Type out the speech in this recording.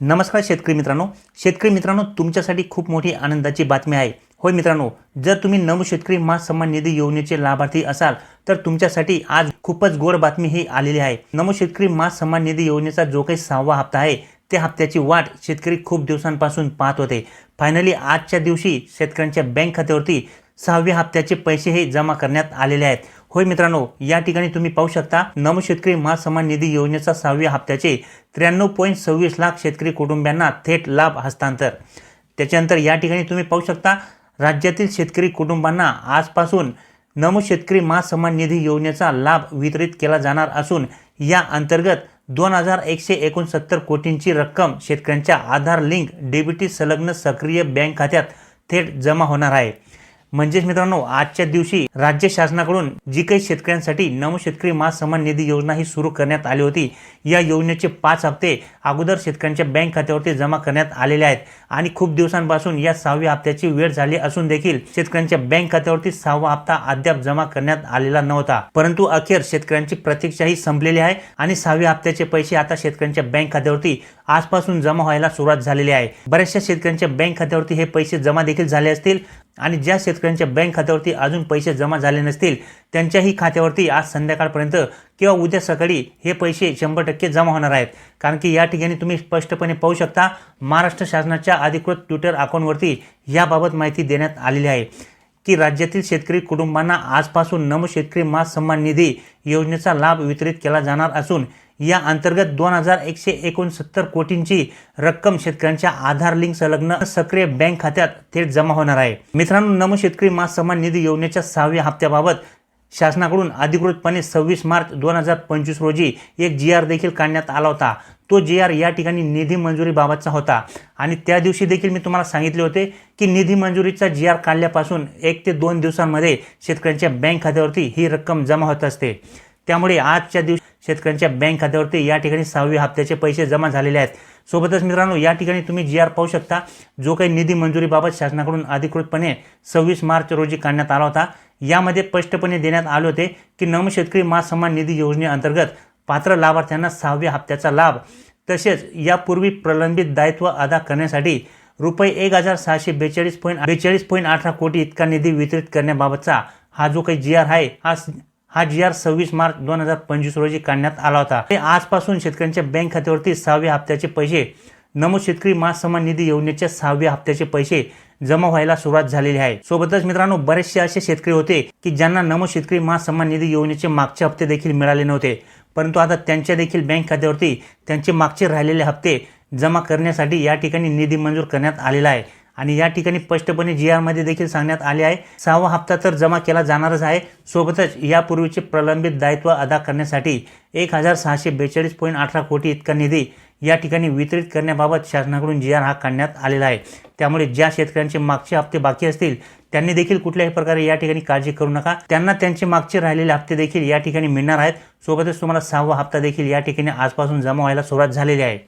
नमस्कार शेतकरी मित्रांनो. शेतकरी मित्रांनो तुमच्यासाठी खूप मोठी आनंदाची बातमी आहे. होय मित्रांनो जर तुम्ही नमो शेतकरी मा सन्मान निधी योजनेचे लाभार्थी असाल तर तुमच्यासाठी आज खूपच गोड बातमी ही आलेली आहे. नमो शेतकरी मास सन्मान निधी योजनेचा जो काही सहावा हप्ता आहे त्या हप्त्याची वाट शेतकरी खूप दिवसांपासून पाहत होते. फायनली आजच्या दिवशी शेतकऱ्यांच्या बँक खात्यावरती सहाव्या हप्त्याचे पैसे हे जमा करण्यात आलेले आहेत. होय मित्रांनो या ठिकाणी तुम्ही पाहू शकता नम शेतकरी महासन्मान निधी योजनेचा सहाव्या हप्त्याचे त्र्याण्णव पॉईंट सव्वीस लाख शेतकरी कुटुंबियांना थेट लाभ हस्तांतर. त्याच्यानंतर या ठिकाणी तुम्ही पाहू शकता राज्यातील शेतकरी कुटुंबांना आजपासून नमो शेतकरी महासन्मान निधी योजनेचा लाभ वितरित केला जाणार असून या अंतर्गत दोन हजार एकशे एकोणसत्तर कोटींची रक्कम शेतकऱ्यांच्या आधार लिंक डेबिटी संलग्न सक्रिय बँक खात्यात थेट जमा होणार आहे. म्हणजेच मित्रांनो आजच्या दिवशी राज्य शासनाकडून जी काही शेतकऱ्यांसाठी नव शेतकरी महासन्मान निधी योजना ही सुरू करण्यात आली होती. या योजनेचे पाच हप्ते अगोदर शेतकऱ्यांच्या बँक खात्यावरती जमा करण्यात आलेले आहेत आणि खूप दिवसांपासून या सहाव्या हप्त्याची वेळ झाली असून देखील शेतकऱ्यांच्या बँक खात्यावरती सहावा हप्ता अद्याप जमा करण्यात आलेला नव्हता. परंतु अखेर शेतकऱ्यांची प्रतीक्षा ही संपलेली आहे आणि सहाव्या हप्त्याचे पैसे आता शेतकऱ्यांच्या बँक खात्यावरती आजपासून जमा व्हायला सुरुवात झालेली आहे. बऱ्याचशा शेतकऱ्यांच्या बँक खात्यावरती हे पैसे जमा देखील झाले असतील. आणि ज्या शेतकऱ्यांच्या बँक खात्यावरती अजून पैसे जमा झाले नसतील त्यांच्याही खात्यावरती आज संध्याकाळपर्यंत किंवा उद्या सकाळी हे पैसे शंभर टक्के जमा होणार आहेत. कारण की या ठिकाणी तुम्ही स्पष्टपणे पाहू शकता महाराष्ट्र शासनाच्या अधिकृत ट्विटर अकाउंटवरती याबाबत माहिती देण्यात आलेली आहे. की राज्यातील शेतकरी कुटुंबांना आजपासून नम शेतकरी मास सन्मान निधी योजनेचा लाभ वितरित केला जाणार असून या अंतर्गत दोन हजार एकशे एकोणसत्तर कोटींची रक्कम शेतकऱ्यांच्या आधार लिंक संलग्न सक्रिय बँक खात्यात थेट जमा होणार आहे. मित्रांनो नम शेतकरी मास सन्मान निधी योजनेच्या सहाव्या हप्त्याबाबत शासनाकडून अधिकृतपणे सव्वीस मार्च दोन हजार पंचवीस रोजी एक जी आर देखील काढण्यात आला होता. तो जी आर या ठिकाणी निधी मंजुरीबाबतचा होता. आणि त्या दिवशी देखील मी तुम्हाला सांगितले होते की निधी मंजुरीचा जी आर काढल्यापासून एक ते दोन दिवसांमध्ये शेतकऱ्यांच्या बँक खात्यावरती ही रक्कम जमा होत असते. त्यामुळे आजच्या दिवशी शेतकऱ्यांच्या बँक खात्यावरती या ठिकाणी सहाव्या हप्त्याचे पैसे जमा झालेले आहेत. सोबतच मित्रांनो या ठिकाणी तुम्ही जी आर पाहू शकता जो काही निधी मंजुरीबाबत शासनाकडून अधिकृतपणे सव्वीस मार्च रोजी काढण्यात आला होता. यामध्ये स्पष्टपणे देण्यात आले होते की नम शेतकरी मा सन्मान निधी योजनेअंतर्गत पात्र लाभार्थ्यांना सहाव्या हप्त्याचा लाभ तसेच यापूर्वी प्रलंबित दायित्व अदा करण्यासाठी रुपये एक हजार सहाशे बेचाळीस पॉईंट बेचाळीस पॉईंट अठरा कोटी इतका निधी वितरित करण्याबाबतचा हा जो काही जी आर आहे हा हा जी आर सव्वीस मार्च दोन हजार पंचवीस रोजी काढण्यात आला होता. ते आजपासून शेतकऱ्यांच्या बँक खात्यावरती सहाव्या हप्त्याचे पैसे नमो शेतकरी महासन्मान निधी योजनेच्या सहाव्या हप्त्याचे पैसे जमा व्हायला सुरुवात झालेली आहे. सोबतच मित्रांनो बरेचसे असे शेतकरी होते की ज्यांना नमो शेतकरी महासन्मान निधी योजनेचे मागचे हप्ते देखील मिळाले नव्हते. परंतु आता त्यांच्या देखील बँक खात्यावरती त्यांचे मागचे राहिलेले हप्ते जमा करण्यासाठी या ठिकाणी निधी मंजूर करण्यात आलेला आहे. आणि या ठिकाणी स्पष्टपणे जी आरमध्ये देखील सांगण्यात आले आहे. सहावा हप्ता तर जमा केला जाणारच आहे. सोबतच यापूर्वीचे प्रलंबित दायित्व अदा करण्यासाठी एक हजार सहाशे बेचाळीस पॉईंट अठरा कोटी इतका निधी या ठिकाणी वितरित करण्याबाबत शासनाकडून जी आर हा काढण्यात आलेला आहे. त्यामुळे ज्या शेतकऱ्यांचे मागचे हप्ते बाकी असतील त्यांनी देखील कुठल्याही प्रकारे या ठिकाणी काळजी करू नका. त्यांना त्यांचे मागचे राहिलेले हप्ते देखील या ठिकाणी मिळणार आहेत. सोबतच तुम्हाला सहावा हप्ता देखील या ठिकाणी आजपासून जमा व्हायला सुरुवात झालेली आहे.